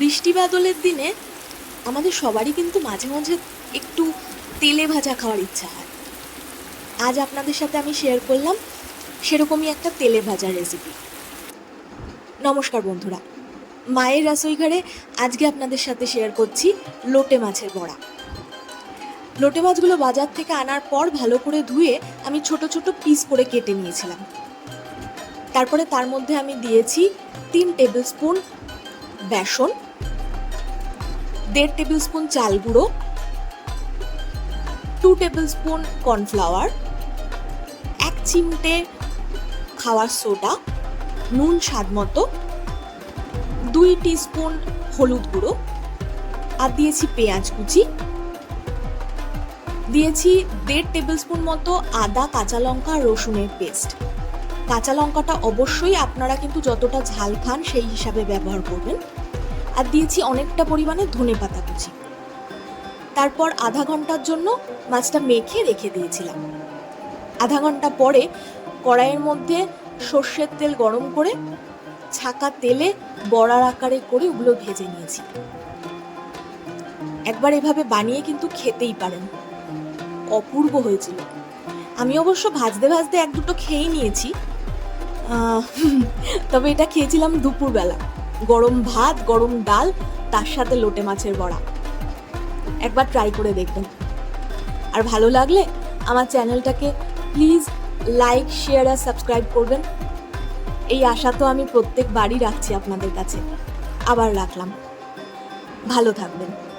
বৃষ্টি বাদলের দিনে আমাদের সবারই কিন্তু মাঝে মাঝে একটু তেলে ভাজা খাওয়ার ইচ্ছা হয়। আজ আপনাদের সাথে আমি শেয়ার করলাম সেরকমই একটা তেলে ভাজা রেসিপি নমস্কার বন্ধুরা, মায়ের রাসইঘরে আজকে আপনাদের সাথে শেয়ার করছি লোটে মাছের বড়া। লোটে মাছগুলো বাজার থেকে আনার পর ভালো করে ধুয়ে আমি ছোট ছোট পিস করে কেটে নিয়েছিলাম। তারপরে তার মধ্যে আমি দিয়েছি তিন টেবিল স্পুন বেসন, দেড় টেবিল স্পুন চাল গুঁড়ো, টু টেবিল স্পুন কর্নফ্লাওয়ার, এক চিমটে খাওয়ার সোডা, নুন স্বাদ মতো, দুই স্পুন হলুদ গুঁড়ো আর দিয়েছি পেঁয়াজ কুচি। দিয়েছি দেড় টেবিল স্পুন মতো আদা, কাঁচা লঙ্কা, রসুনের পেস্ট। কাঁচা লঙ্কাটা অবশ্যই আপনারা কিন্তু যতটা ঝাল খান সেই হিসাবে ব্যবহার করবেন। আর দিয়েছি অনেকটা পরিমাণে ধনে পাতা কুচি। তারপর আধা ঘণ্টার জন্য মাছটা মেখে রেখে দিয়েছিলাম। আধা ঘণ্টা পরে কড়াইয়ের মধ্যে সর্ষের তেল গরম করে ছাকা তেলে বড়ার আকারে করে ওগুলো ভেজে নিয়েছি। একবার এভাবে বানিয়ে কিন্তু খেতেই পারেন। অপূর্ব হয়েছিল। আমি অবশ্য ভাজতে ভাজতে এক দুটো খেয়েই নিয়েছি। তবে এটা খেয়েছিলাম দুপুরবেলা। গরম ভাত, গরম ডাল, তার সাথে লোটে মাছের বড়া। একবার ট্রাই করে দেখবেন। আর ভালো লাগলে আমার চ্যানেলটাকে প্লিজ লাইক শেয়ার আর সাবস্ক্রাইব করবেন। এই আশা তো আমি প্রত্যেকবারই রাখছি আপনাদের কাছে। আবার রাখলাম। ভালো থাকবেন।